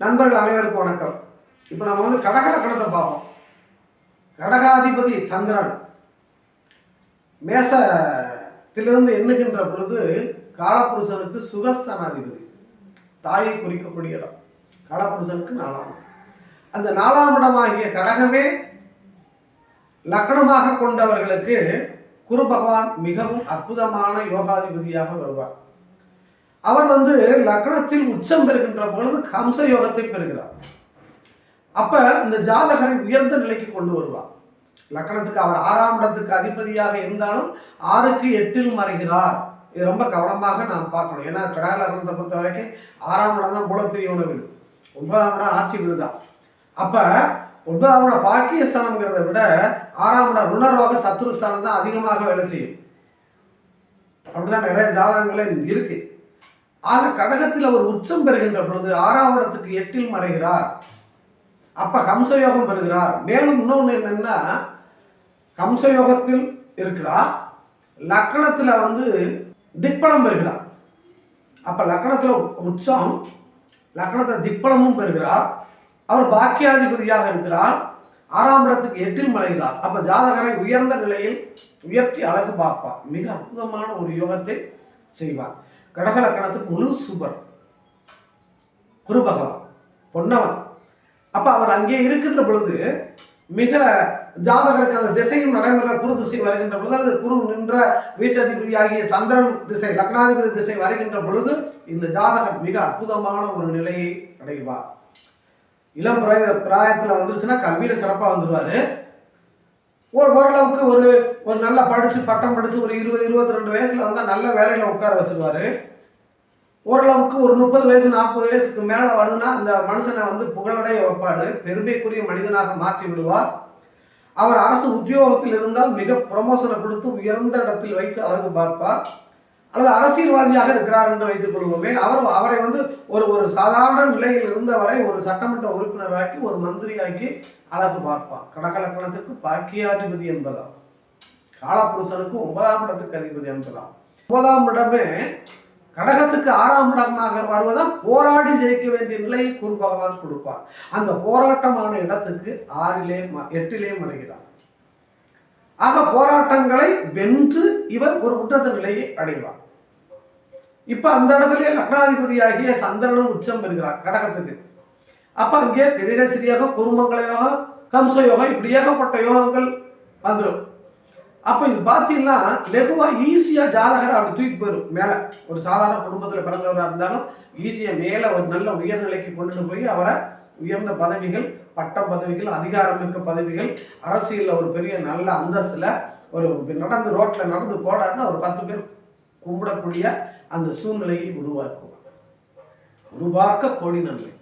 நண்பர்கள் அனைவருக்கும் வணக்கம். இப்போ நம்ம வந்து கடக கடத்தை பார்ப்போம். கடகாதிபதி சந்திரன் மேசத்திலிருந்து எண்ணுகின்ற பொழுது காலப்புருஷனுக்கு சுகஸ்தானாதிபதி. தாயை குறிக்கக்கூடிய இடம். காலப்புருஷனுக்கு நாலாம் அந்த நாலாம் இடமாகிய கடகமே லக்கணமாக கொண்டவர்களுக்கு குரு பகவான் மிகவும் அற்புதமான யோகாதிபதியாக வருவார். அவர் வந்து லக்னத்தில் உச்சம் பெறுகின்ற பொழுது கம்ச யோகத்தை பெறுகிறார். அப்ப இந்த ஜாதகரை உயர்ந்த நிலைக்கு கொண்டு வருவார். லக்னத்துக்கு அவர் ஆறாம் இடத்துக்கு அதிபதியாக இருந்தாலும் ஆறுக்கு எட்டில் மறைகிறார். இது ரொம்ப கவனமாக நாம் பார்க்கணும். ஏன்னா கடாய லக்னத்தை பொறுத்த வரைக்கும் ஆறாம் இடம் தான் மூலத்திரியோன வீடு. ஒன்பதாம் இடம் ஆட்சி வீடு தான். அப்ப ஒன்பதாம் இடம் பாக்கியஸ்தானம்ங்கிறத விட ஆறாம் இடம் ருணரோக சத்துருஸ்தானம் தான் அதிகமாக வேலை செய்யும். அப்படிதான் நிறைய ஜாதகங்களே இருக்கு. ஆக கடகத்தில் அவர் உச்சம் பெறுகின்ற பொழுது ஆறாம் இடத்துக்கு எட்டில் மறைகிறார். அப்ப கம்சயோகம் பெறுகிறார். மேலும் இன்னொன்று என்னன்னா கம்சயோகத்தில் இருக்கிறார். லக்கணத்தில் வந்து திக்பலம் பெறுகிறார். அப்ப லக்கணத்தில் உச்சம் லக்கணத்தில் திக்பலமும் பெறுகிறார். அவர் பாக்கியாதிபதியாக இருக்கிறார். ஆறாம் இடத்துக்கு எட்டில் மறைகிறார். அப்ப ஜாதகரை உயர்ந்த நிலையில் உயர்த்தி அழகு பார்ப்பார். மிக அற்புதமான ஒரு யோகத்தை செய்வார். கடக லக்கணத்துக்கு முழு சுபர். குரு பகவான் பொன்னவன். அப்போ அவர் அங்கே இருக்கின்ற பொழுது மிக ஜாதகருக்கு அந்த திசையும் நடைமுறை குரு திசை வருகின்ற பொழுது அல்லது குரு நின்ற வீட்டதிபதி ஆகிய சந்திரன் திசை லக்னாதிபதி திசை வருகின்ற பொழுது இந்த ஜாதகர் மிக அற்புதமான ஒரு நிலையை அடைவார். இளம் பிராய பிராயத்தில் வந்துருச்சுன்னா கல்வியில் சிறப்பாக வந்துடுவார் ஒரு ஓரளவுக்கு ஒரு ஒரு நல்லா படித்து பட்டம் படித்து ஒரு இருபது இருபத்தி ரெண்டு வயசில் வந்தால் நல்ல வேலையில் உட்கார வச்சிருவாரு. ஓரளவுக்கு ஒரு முப்பது வயசு நாற்பது வயசுக்கு மேலே வருதுன்னா அந்த மனுஷனை வந்து புகழடைய வைப்பார். பெருமைக்குரிய மனிதனாக மாற்றி விடுவார். அவர் அரசு உத்தியோகத்தில் இருந்தால் மிக ப்ரமோஷனை கொடுத்து உயர்ந்த இடத்தில் வைத்து அழகு பார்ப்பார். அல்லது அரசியல்வாதியாக இருக்கிறார் என்று வைத்துக் கொள்வோமே அவர் அவரை வந்து ஒரு ஒரு சாதாரண நிலையில் இருந்தவரை ஒரு சட்டமன்ற உறுப்பினராக்கி ஒரு மந்திரியாக்கி அழகு பார்ப்பார். கடகலக்கணத்துக்கு பாக்கியாதிபதி என்பதாம். காலப்புருஷனுக்கு ஒன்பதாம் இடத்துக்கு அதிபதி என்பதாம். ஒன்பதாம் இடமே கடகத்துக்கு ஆறாம் இடமாக வருவதால் போராடி ஜெயிக்க வேண்டிய நிலையை குரு பகவான் கொடுப்பார். அந்த போராட்டமான இடத்துக்கு ஆறிலே ம- எட்டிலே மறைகிறார். ஆக போராட்டங்களை வென்று இவர் ஒரு உன்னத நிலையை அடைவார். இப்ப அந்த இடத்துல லக்னாதிபதியாகிய சந்திரனும் உச்சம் பெறுகிறார் கடகத்துக்கு. அப்ப அங்கே கஜகசிரி யோகம் குருமங்கள யோகம் கம்ச யோகம் இப்படி ஏகப்பட்ட யோகங்கள் வந்துடும் அப்ப இது பார்த்தீங்கன்னா லெகுவா ஈஸியா ஜாதகரை அப்படி தூக்கி போயிடும் மேல ஒரு சாதாரண குடும்பத்துல பிறந்தவராக இருந்தாலும் ஈஸியா மேல ஒரு நல்ல உயர்நிலைக்கு கொண்டுட்டு போய் அவரை உயர்ந்த பதவிகள் பட்டம் பதவிகள் அதிகாரமிக்க பதவிகள் அரசியல்ல ஒரு பெரிய நல்ல அந்தஸ்துல ஒரு நடந்து ரோட்ல நடந்து போடாருன்னா ஒரு பத்து பேர் கும்பிடக்கூடிய அந்த சூழ்நிலையை உருவாக்குவார் உருவாக்க கோடி நன்மை.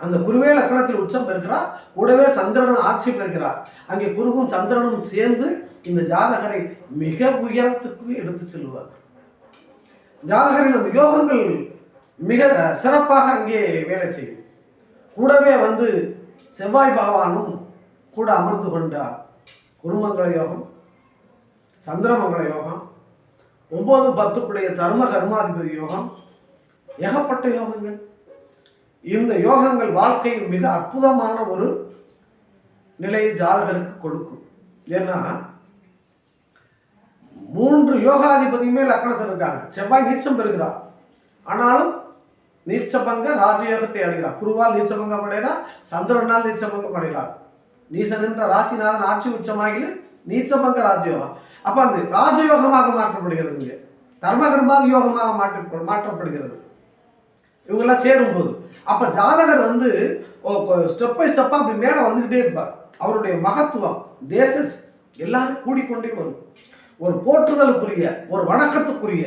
அந்த குருவே லக்கணத்தில் உச்சம் பெறுகிறார் கூடவே சந்திரன் ஆட்சி பெறுகிறார். அங்கே குருவும் சந்திரனும் சேர்ந்து இந்த ஜாதகரை மிக உயரத்துக்கு எடுத்து செல்வார். ஜாதகரின் அந்த யோகங்கள் மிக சிறப்பாக அங்கே வேலை செய்யும். கூடவே வந்து செவ்வாய் பகவானும் கூட அமர்ந்து கொண்டார். குருமங்கள யோகம் சந்திரமங்கள யோகம் ஒன்பது பத்துக்குடைய தர்ம கர்மாதிபதி யோகம். ஏகப்பட்ட யோகங்கள். இந்த யோகங்கள் வாழ்க்கையில் மிக அற்புதமான ஒரு நிலையை ஜாதகருக்கு கொடுக்கும். ஏன்னா மூன்று யோகாதிபதியுமே லக்கணத்தில் இருக்காங்க. செவ்வாய் நீச்சம் பெறுகிறார். ஆனாலும் நீச்சபங்க ராஜயோகத்தை அடைகிறார். குருவால் நீச்சபங்கம் அடைகிறார் சந்திரனால் நீச்சபங்கம் அடைகிறார். நீசன் என்ற ராசிநாதன் ஆட்சி உச்சமாகிலும் நீச்சபங்க ராஜயோகம். அப்ப அந்த ராஜயோகமாக மாற்றப்படுகிறது இங்கே. தர்மகர்மாதி யோகமாக மாற்ற மாற்றப்படுகிறது. இவங்கெல்லாம் சேரும்போது. அப்ப ஜாதகர் வந்து ஸ்டெப் பை ஸ்டெப்பாக அப்படி மேல வந்துகிட்டே இருப்பார். அவருடைய மகத்துவம் தேசஸ் எல்லாமே கூடிக்கொண்டே வரும். ஒரு போற்றுதலுக்குரிய ஒரு வணக்கத்துக்குரிய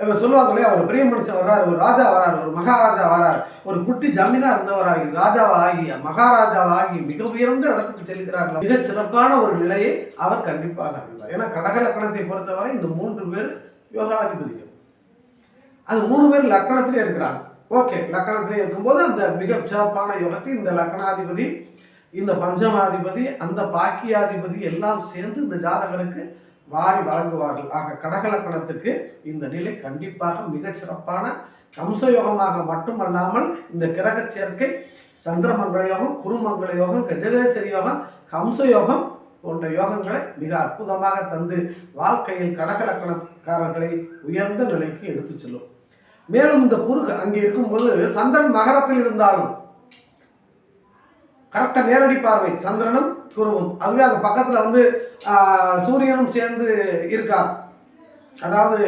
இப்போ சொல்லுவாங்க இல்லையா ஒரு பெரிய மனுஷன் வர்றாரு ஒரு ராஜா வராரு ஒரு மகாராஜா வராரு ஒரு குட்டி ஜமீனா இருந்தவராகி ராஜாவாகி மகாராஜாவாகி மிக உயர்ந்த இடத்துக்கு செல்கிறார்கள். மிக சிறப்பான ஒரு நிலையை அவர் கண்டிப்பாக அறிவார் ஏன்னா கடக லக்கணத்தை பொறுத்தவரை இந்த மூன்று பேர் யோகாதிபதிகள். அது மூணு பேர் லக்கணத்திலே இருக்கிறாங்க. ஓகே லக்கணத்திலே இருக்கும்போது அந்த மிக சிறப்பான யோகத்தை இந்த லக்கணாதிபதி இந்த பஞ்சமாதிபதி அந்த பாக்கியாதிபதி எல்லாம் சேர்ந்து இந்த ஜாதகருக்கு வாரி வழங்குவார்கள். ஆக கடகலக்கணத்துக்கு இந்த நிலை கண்டிப்பாக மிகச் சிறப்பான கம்சயோகமாக மட்டுமல்லாமல் இந்த கிரக சேர்க்கை சந்திரமங்கள யோகம் குருமங்கள யோகம் கஜகேசரி யோகம் கம்சயோகம் போன்ற யோகங்களை மிக அற்புதமாக தந்து வாழ்க்கையில் கடகலக்கணக்காரர்களை உயர்ந்த நிலைக்கு எடுத்துச் செல்லும். மேலும் இந்த குரு அங்கே இருக்கும்போது சந்திரன் மகரத்தில் இருந்தாலும் கரெக்டாக நேரடி பார்வை சந்திரனும் குருவும். அதுவே அந்த பக்கத்தில் வந்து சூரியனும் சேர்ந்து இருக்கார் அதாவது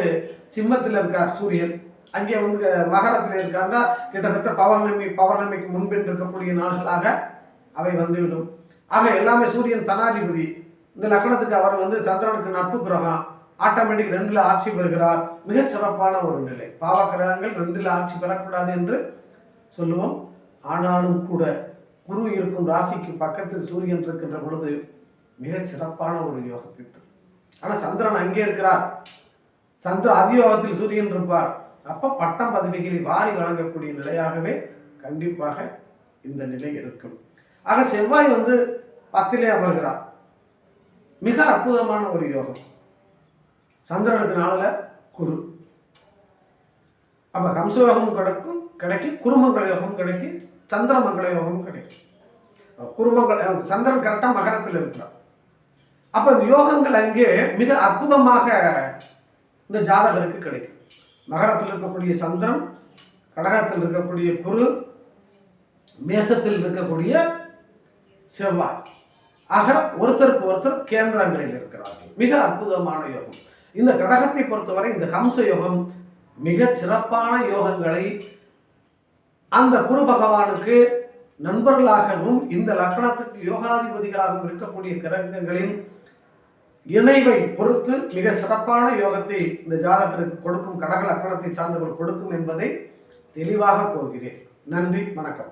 சிம்மத்தில் இருக்கார் சூரியன். அங்கே வந்து மகரத்தில் இருக்காருன்னா கிட்டத்தட்ட பௌர்ணமி பௌர்ணமிக்கு முன்பின் இருக்கக்கூடிய நாள்களாக அவை வந்துவிடும். ஆக எல்லாமே சூரியன் தனாதிபதி. இந்த லக்னத்துக்கு அவர் வந்து சந்திரனுக்கு நட்பு கிரகம். ஆட்டோமேட்டிக் ரெண்டில் ஆட்சி பெறுகிறார். மிகச் சிறப்பான ஒரு நிலை. பாவ கிரகங்கள் ரெண்டில் ஆட்சி பெறக்கூடாது என்று சொல்லுவோம். ஆனாலும் கூட குரு இருக்கும் ராசிக்கு பக்கத்தில் சூரியன் இருக்கின்ற பொழுது மிகச் சிறப்பான ஒரு யோகத்திற்கு ஆனால் சந்திரன் அங்கே இருக்கிறார். சந்திர அதியோகத்தில் சூரியன் இருப்பார். அப்போ பட்டம் பதவிகளை வாரி வழங்கக்கூடிய நிலையாகவே கண்டிப்பாக இந்த நிலை இருக்கும். ஆக செவ்வாய் வந்து பத்திலே அமர்கிறார். மிக அற்புதமான ஒரு யோகம். சந்திரனுக்கு நாளில் குரு. அப்போ கம்சயோகம் கிடைக்கும் கிடைக்கும் குருமங்கள யோகம் கிடைக்கும் சந்திரமங்கள யோகம் கிடைக்கும் குருமங்கள சந்திரன் கரெக்டாக மகரத்தில் இருக்கிறார் அப்போ இந்த யோகங்கள் அங்கே மிக அற்புதமாக இந்த ஜாதகருக்கு கிடைக்கும். மகரத்தில் இருக்கக்கூடிய சந்திரன் கடகத்தில் இருக்கக்கூடிய குரு மேசத்தில் இருக்கக்கூடிய செவ்வாய். ஆக ஒருத்தருக்கு ஒருத்தர் கேந்திரங்களில் இருக்கிறார்கள். மிக அற்புதமான யோகம். இந்த கடகத்தை பொறுத்தவரை இந்த ஹம்ச யோகம் மிக சிறப்பான யோகங்களை அந்த குரு பகவானுக்கு நண்பர்களாகவும் இந்த லக்னத்துக்கு யோகாதிபதிகளாகவும் இருக்கக்கூடிய கிரகங்களின் இணைவை பொறுத்து மிக சிறப்பான யோகத்தை இந்த ஜாதகருக்கு கொடுக்கும் கடக லக்கணத்தை சார்ந்தவர்கள் கொடுக்கும் என்பதை தெளிவாக போகிறேன் நன்றி வணக்கம்.